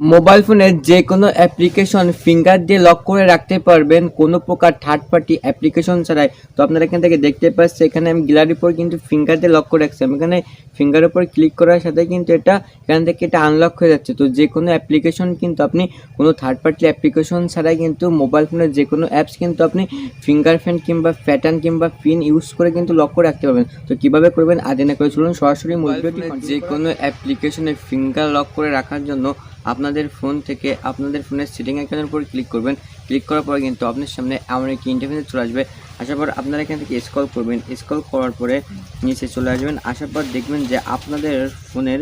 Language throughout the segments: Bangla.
মোবাইল ফোনের যে কোনো অ্যাপ্লিকেশন ফিঙ্গার দিয়ে লক করে রাখতে পারবেন কোনো প্রকার থার্ড পার্টি অ্যাপ্লিকেশন ছাড়াই। তো আপনারা এখান থেকে দেখতে পাচ্ছেন এখানে আমি গ্যালারির উপর কিন্তু ফিঙ্গার দিয়ে লক করে রাখছি। আমি এখানে ফিঙ্গারের উপর ক্লিক করার সাথে কিন্তু এটা এখান থেকে এটা আনলক হয়ে যাচ্ছে। তো যে কোনো অ্যাপ্লিকেশন কিন্তু আপনি কোনো থার্ড পার্টি অ্যাপ্লিকেশন ছাড়াই কিন্তু মোবাইল ফোনের যে কোনো অ্যাপস কিন্তু আপনি ফিঙ্গার ফিঙ্গারপ্রিন্ট কিংবা প্যাটার্ন কিংবা পিন ইউজ করে কিন্তু লক করে রাখতে পারবেন। তো কীভাবে করবেন? আজ না করে চলুন। সরাসরি ভিডিওটি যে কোনো অ্যাপ্লিকেশনে ফিঙ্গার লক করে রাখার জন্য আপনাদের ফোন থেকে আপনাদের ফোনের সেটিং আইকনের উপর ক্লিক করবেন। ক্লিক করার পরে কিন্তু আপনার সামনে এমন একটি ইন্টারফেস চলে আসবে। আসার পর আপনারা এখান থেকে স্ক্রল করবেন। স্ক্রল করার পরে নিচে চলে আসবেন। আসার পর দেখবেন যে আপনাদের ফোনের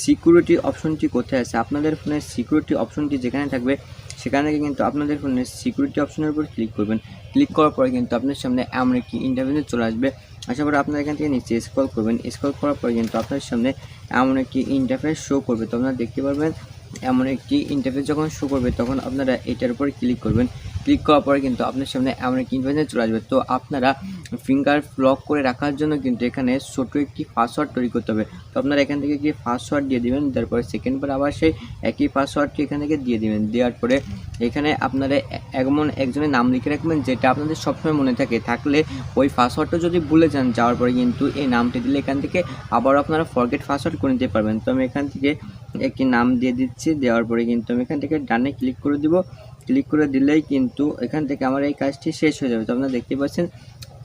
সিকিউরিটি অপশনটি কোথায় আছে? আপনাদের ফোনের সিকিউরিটি অপশনটি যেখানে থাকবে, সেখান থেকে কিন্তু আপনাদের ফোনের সিকিউরিটি অপশনের উপর ক্লিক করবেন। ক্লিক করার পরে কিন্তু আপনার সামনে এমন একটি ইন্টারভিউ চলে আসবে। আসার পরে আপনারা এখান থেকে নিচে স্ক্রল করবেন। স্ক্রল করার পরে কিন্তু আপনার সামনে এমন একটি ইন্টারফেস শো করবে। তো আপনারা দেখতে পারবেন এমন একটি ইন্টারফেস যখন শো করবে, তখন আপনারা এটার উপর ক্লিক করবেন। ক্লিক করার পরে কিন্তু আপনার সামনে এমন একটি ইন্টারফেস চলে আসবে। তো আপনারা ফিঙ্গার লক করে রাখার জন্য কিন্তু এখানে ছোট একটি পাসওয়ার্ড তৈরি করতে হবে। তো আপনারা এখান থেকে একটি পাসওয়ার্ড দিয়ে দিবেন তারপরে সেকেন্ড বার আবার সেই একই পাসওয়ার্ডটি এখান থেকে দিয়ে দিবেন। দেওয়ার পরে এখানে আপনারা এমন একজনের নাম লিখে রাখবেন, যেটা আপনাদের সবসময় মনে থাকে। থাকলে ওই পাসওয়ার্ডটা যদি ভুলে যান, যাওয়ার পরে কিন্তু এই নামটি দিলে এখান থেকে আবার আপনারা ফরগেট পাসওয়ার্ড করে নিতে পারবেন। তো আমি এখান থেকে একটি নাম দিয়ে দিচ্ছি। দেওয়ার পরে কিন্তু আমি এখান থেকে ডানে ক্লিক করে দিব। ক্লিক করে দিলেই কিন্তু এখান থেকে আমার এই কাজটি শেষ হয়ে যাবে। তো আপনারা দেখতে পাচ্ছেন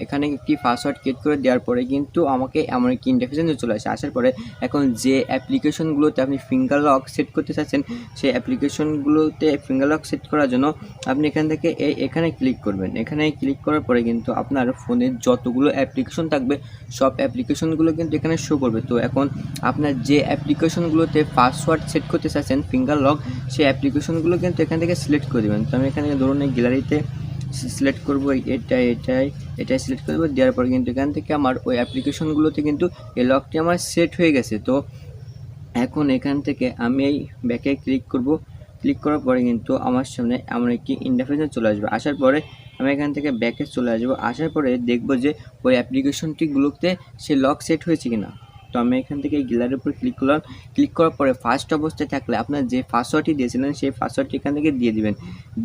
এখানে একটি পাসওয়ার্ড ক্রিয়েট করে দেওয়ার পরে কিন্তু আমাকে এমন একটি ইন্টারফেসে চলে আসে। আসার পরে এখন যে অ্যাপ্লিকেশনগুলোতে আপনি ফিঙ্গার লক সেট করতে চাচ্ছেন, সেই অ্যাপ্লিকেশনগুলোতে ফিঙ্গার লক সেট করার জন্য আপনি এখান থেকে এই এখানে ক্লিক করবেন। এখানে ক্লিক করার পরে কিন্তু আপনার ফোনের যতগুলো অ্যাপ্লিকেশন থাকবে, সব অ্যাপ্লিকেশনগুলো কিন্তু এখানে শো করবে। তো এখন আপনার যে অ্যাপ্লিকেশনগুলোতে পাসওয়ার্ড সেট করতে চাচ্ছেন ফিঙ্গার লক সেই অ্যাপ্লিকেশনগুলো কিন্তু এখান থেকে সিলেক্ট করে দেবেন। তো আমি এখানে ধরুন এই গ্যালারিতে সিলেক্ট করব এটাই এটাই এটাই সিলেক্ট করব, দেওয়ার পর কিন্তু এখান থেকে আমার ওই অ্যাপ্লিকেশনগুলোতে কিন্তু এই লকটি আমার সেট হয়ে গেছে। তো এখন এখান থেকে আমি এই ব্যাকে ক্লিক করব। ক্লিক করার পরে কিন্তু আমার সামনে এমন একটি ইন্টারফেস চলে আসবে। আসার পরে আমি এখান থেকে ব্যাকে চলে আসব। আসার পরে দেখব যে ওই অ্যাপ্লিকেশনটিগুলোতে সে লক সেট হয়েছে কিনা। তো আমি এখান থেকে এই গ্যালারির উপর ক্লিক করলাম। ক্লিক করার পরে ফার্স্ট অবস্থায় থাকলে আপনার যে পাসওয়ার্ডটি দিয়েছিলেন, সেই পাসওয়ার্ডটি এখান থেকে দিয়ে দিবেন।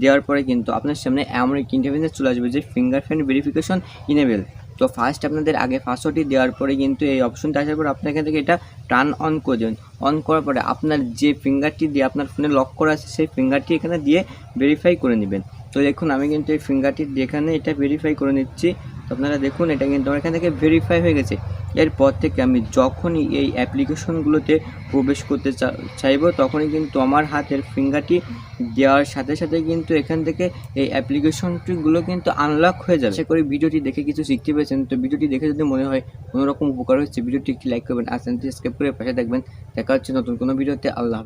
দেওয়ার পরে কিন্তু আপনার সামনে এমন একটি ইন্টারফেস চলে আসবে যে ফিঙ্গারপ্রিন্ট ভেরিফিকেশন ইনেবেল তো ফার্স্ট আপনাদের আগে পাসওয়ার্ডটি দেওয়ার পরে কিন্তু এই অপশনটা আসার পর আপনার এখান থেকে এটা টার্ন অন করে দেবেন। অন করার পরে আপনার যে ফিঙ্গারটি দিয়ে আপনার ফোনে লক করা আছে, সেই ফিঙ্গারটি এখানে দিয়ে ভেরিফাই করে নেবেন। তো দেখুন, আমি কিন্তু এই ফিঙ্গারটি দিয়ে এখানে এটা ভেরিফাই করে নিচ্ছি। তো আপনারা দেখুন, এটা কিন্তু আমার এখান থেকে ভেরিফাই হয়ে গেছে। এরপর থেকে আমি যখনই এই অ্যাপ্লিকেশনগুলোতে প্রবেশ করতে চাইব তখনই কিন্তু আমার হাতের ফিঙ্গারটি দেওয়ার সাথে সাথে কিন্তু এখান থেকে এই অ্যাপ্লিকেশনটিগুলো কিন্তু আনলক হয়ে যাবে। আশা করি ভিডিওটি দেখে কিছু শিখতে পেরেছেন। তো ভিডিওটি দেখে যদি মনে হয় কোনো রকম উপকার হচ্ছে ভিডিওটি একটি লাইক করবেন আর চ্যানেলটি সাবস্ক্রাইব করে পাশে দেখবেন দেখা হচ্ছে নতুন কোনো ভিডিওতে। আল্লাহ।